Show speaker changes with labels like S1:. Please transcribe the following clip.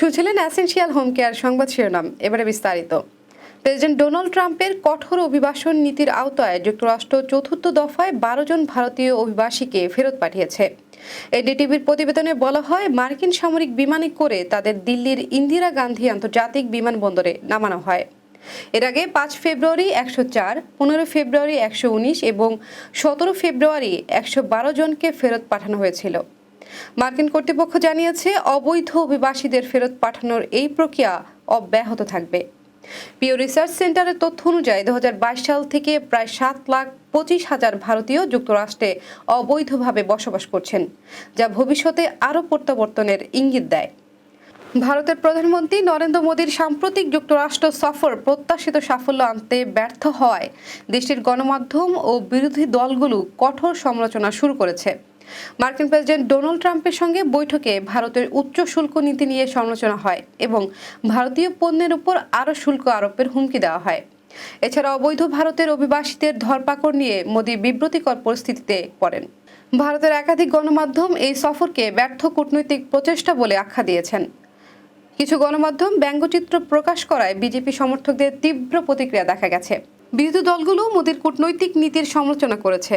S1: শুনছিলেন essential home care সংবাদ শিরোনাম, এবারে বিস্তারিত। প্রেসিডেন্ট ডোনাল্ড ট্রাম্পের কঠোর অভিবাসন নীতির আওতায় যুক্তরাষ্ট্র চতুর্থ দফায় বারো জন ভারতীয় অভিবাসীকে ফেরত পাঠিয়েছে। এনডিটিভির প্রতিবেদনে বলা হয়, মার্কিন সামরিক বিমানে করে তাদের দিল্লির ইন্দিরা গান্ধী আন্তর্জাতিক বিমানবন্দরে নামানো হয়। এর আগে পাঁচ ফেব্রুয়ারি একশো চার, পনেরো ফেব্রুয়ারি একশো উনিশ এবং সতেরো ফেব্রুয়ারি একশো বারো জনকে ফেরত পাঠানো হয়েছিল। মার্কিন কর্তৃপক্ষ জানিয়েছে, অবৈধ অভিবাসীদের ফেরত পাঠানোর এই প্রক্রিয়া অব্যাহত থাকবে। পিও রিসার্চ সেন্টারের তথ্য অনুযায়ী দু হাজার বাইশ সাল থেকে প্রায় সাত লাখ পঁচিশ হাজার ভারতীয় যুক্তরাষ্ট্রে অবৈধভাবে বসবাস করছেন, যা ভবিষ্যতে আরও প্রত্যাবর্তনের ইঙ্গিত দেয়। ভারতের প্রধানমন্ত্রী নরেন্দ্র মোদীর সাম্প্রতিক যুক্তরাষ্ট্র সফর প্রত্যাশিত সাফল্য আনতে ব্যর্থ হওয়ায় দেশটির গণমাধ্যম ও বিরোধী দলগুলো কঠোর সমালোচনা শুরু করেছে। মার্কিন প্রেসিডেন্ট ডোনাল্ড ট্রাম্পের সঙ্গে বৈঠকে ভারতের উচ্চ শুল্ক নীতি নিয়ে সমালোচনা হয় এবং ভারতীয় পণ্যের উপর আরও শুল্ক আরোপের হুমকি দেওয়া হয়। এছাড়া অবৈধ ভারতের অভিবাসীদের ধরপাকড় নিয়ে মোদী বিব্রতিকর পরিস্থিতিতে পড়েন। ভারতের একাধিক গণমাধ্যম এই সফরকে ব্যর্থ কূটনৈতিক প্রচেষ্টা বলে আখ্যা দিয়েছেন। কিছু গণমাধ্যম ব্যঙ্গচিত্র প্রকাশ করায় বিজেপি সমর্থকদের তীব্র প্রতিক্রিয়া দেখা গেছে। বিরোধী দলগুলো মোদীর কূটনৈতিক নীতির সমালোচনা করেছে।